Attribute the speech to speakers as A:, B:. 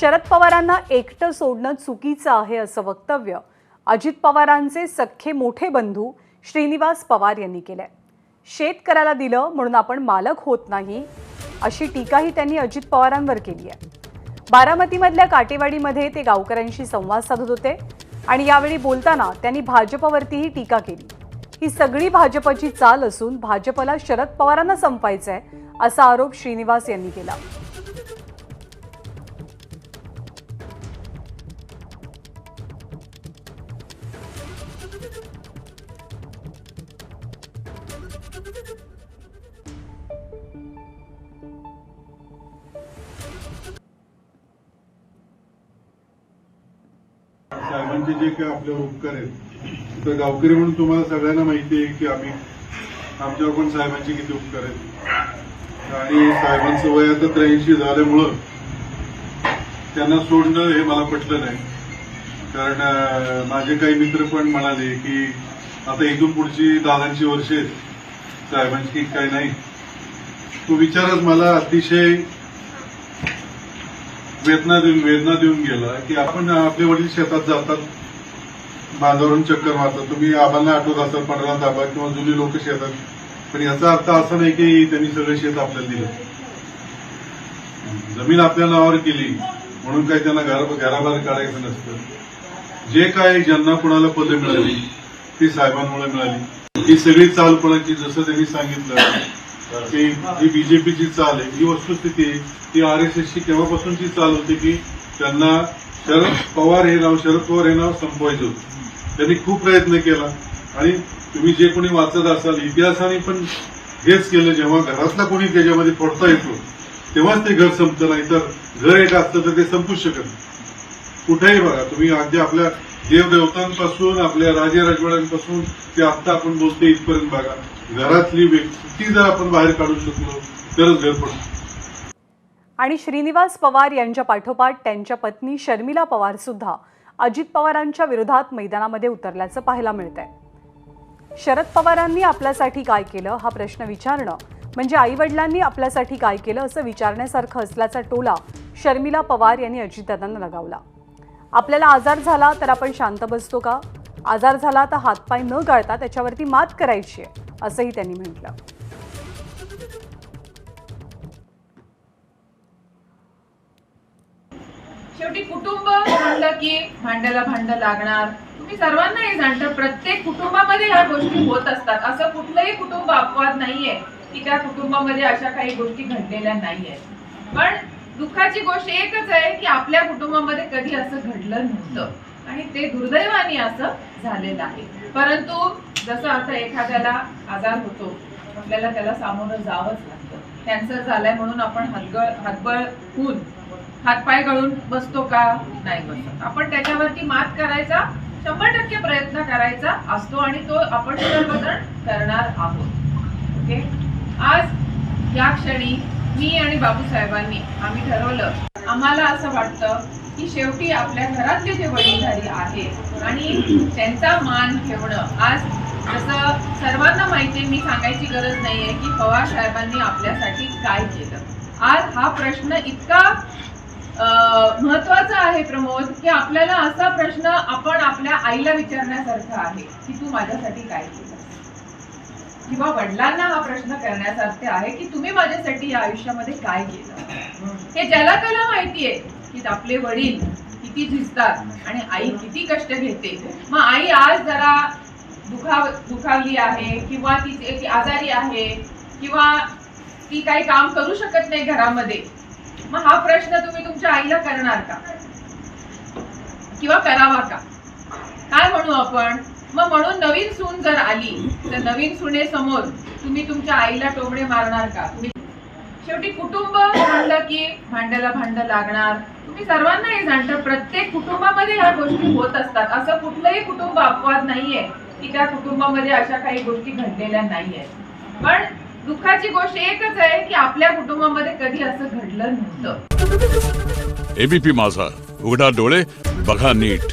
A: शरद पवारांना एकटं सोडणं चुकीचं आहे असं वक्तव्य अजित पवारांचे सख्खे मोठे बंधू श्रीनिवास पवार यांनी केलंय. शेतकऱ्याला दिलं म्हणून आपण मालक होत नाही अशी टीकाही त्यांनी अजित पवारांवर केली आहे. बारामतीमधल्या काटेवाडीमध्ये ते गावकऱ्यांशी संवाद साधत होते आणि यावेळी बोलताना त्यांनी भाजपवरतीही टीका केली. ही सगळी भाजपची चाल असून भाजपला शरद पवारांना संपायचं आहे असा आरोप श्रीनिवास यांनी केला.
B: साहेबांचे जे काही आपल्यावर उपकार आहेत तर गावकरी म्हणून तुम्हाला सगळ्यांना माहिती आहे की आम्ही आमच्यावर पण साहेबांचे किती उपकार आहेत आणि साहेबांचं वय आता त्र्याऐंशी झाल्यामुळं त्यांना सोडणं हे मला पटलं नाही कारण माझे काही मित्र पण म्हणाले की आता इथून पुढची दादांची वर्षे आहेत. साहेबांची काही नाही. तो विचारच मला अतिशय वेदना देऊन वेदना देऊन गेला की आपण आपले वडील शेतात जातात. बांधावरून चक्कर मारतात. तुम्ही आबांना आठवत असाल पंढरा दाबा किंवा जुनी लोक शेतात. पण याचा अर्थ असा नाही की त्यांनी सगळं शेत आपल्याला दिलं. जमीन आपल्या नावावर केली म्हणून काही त्यांना घराबाहेर काढायचं नसतं. जे काय ज्यांना कुणाला पदं मिळाली ती साहेबांमुळे मिळाली. ही सगळी चाल कोणाची जसं त्यांनी सांगितलं की ही बीजेपीची चाल आहे ही वस्तुस्थिती आहे ती आर एस एसची तेव्हापासूनची चाल होती की त्यांना शरद पवार हे नाव शरद पवार हे नाव संपवायचं होतं. त्यांनी खूप प्रयत्न केला आणि तुम्ही जे कोणी वाचत असाल इतिहासाने पण हेच केलं जेव्हा घरातला कोणी त्याच्यामध्ये फोडता येतो तेव्हाच ते घर संपतं नाही तर घर एक असतं तर ते संपूच शकत नाही. कुठेही बघा तुम्ही अगदी आपल्या देवदेवतांपासून आपल्या राजे राजवाड्यांपासून ते आता आपण बोलतो इथपर्यंत बघा. घरातली व्यक्ती जर आपण बाहेर काढू शकलो तरच घर पडतो.
A: आणि श्रीनिवास पवार यांच्या पाठोपाठ त्यांच्या पत्नी शर्मिला पवार सुद्धा अजित पवारांच्या विरोधात मैदानामध्ये उतरल्याचं पाहायला मिळतंय. शरद पवारांनी आपल्यासाठी काय केलं हा प्रश्न विचारणं म्हणजे आई वडिलांनी आपल्यासाठी काय केलं असं विचारण्यासारखं असल्याचा टोला शर्मिला पवार यांनी अजितदादांना लगावला. आपल्याला आजार झाला तर आपण शांत बसतो का? आजार झाला तर हातपाय न गाळता त्याच्यावरती मात करायची आहे असंही त्यांनी म्हटलं.
C: शेवटी कुटुंब म्हणलं की भांड्याला भांड लागणार. तुम्ही सर्वांना हे जाणतं प्रत्येक कुटुंबामध्ये ह्या गोष्टी होत असतात. असं कुठलंही कुटुंब अपवाद नाहीये की त्या कुटुंबामध्ये अशा काही गोष्टी घडलेल्या नाहीये पण दुःखाची गोष्ट एकच आहे की आपल्या कुटुंबामध्ये कधी असं घडलं नव्हतं. आणि ते दुर्दैवाने असं झालेलं आहे. परंतु जसं आता एखाद्याला आजार होतो आपल्याला त्याला सामोरं जावंच लागतं. कॅन्सर झालाय म्हणून आपण हातगळ हातबळ होऊन हातपाय गळून बसतो का? नाही बसत. आपण त्याच्यावरती मात करायचा शंभर टक्के प्रयत्न करायचा असतो आणि तो आपण सर्वजण करणार आहोत. ओके? आज या क्षणी मी आणि बाबूसाहेबांनी आम्ही ठरवलं. आम्हाला असं वाटतं की शेवटी आपल्या घरातले जे वडीलधारी आहेत आणि त्यांचा मान ठेवणं. आज जसं सर्वांना माहिती आहे मी सांगायची गरज नाहीये की पवार साहेबांनी आपल्यासाठी काय केलं. आज हा प्रश्न इतका महत्त्वाचा आहे प्रमोद की आपल्याला असा प्रश्न आपण आपल्या आईला विचारण्यासारखा आहे की तू माझ्यासाठी काय केलं? किंवा वडिलांना हा प्रश्न करण्यासारखे आहे की तुम्ही माझ्यासाठी या आयुष्यामध्ये काय केलं? हे ज्याला त्याला माहितीये की आपले वडील किती झिजतात आणि आई किती कष्ट घेते. मग आई आज जरा दुखाव दुखावली आहे किंवा ती ती आजारी आहे किंवा ती काही काम करू शकत नाही घरामध्ये. मग हा प्रश्न तुम्ही तुमच्या आईला करणार का? किंवा करावा का? काय म्हणू आपण? मग म्हणून नवीन सून जर आली तर नवीन सुनेसमोर तुम्ही तुमच्या आईला टोमणे मारणार का? तुम्ही शेवटी कुटुंब म्हणलं की भांड्याला भांड लागणार. तुम्ही सर्वांना हे जाणतं प्रत्येक कुटुंबामध्ये ह्या गोष्टी होत असतात. असं कुठलंही कुटुंब अपवाद नाहीये की त्या कुटुंबामध्ये अशा काही गोष्टी घडलेल्या नाहीये पण दुःखाची गोष्ट एकच आहे की आपल्या कुटुंबामध्ये कधी असं घडलं नव्हतं.
D: एबीपी माझा. उघडा डोळे बघा नीट.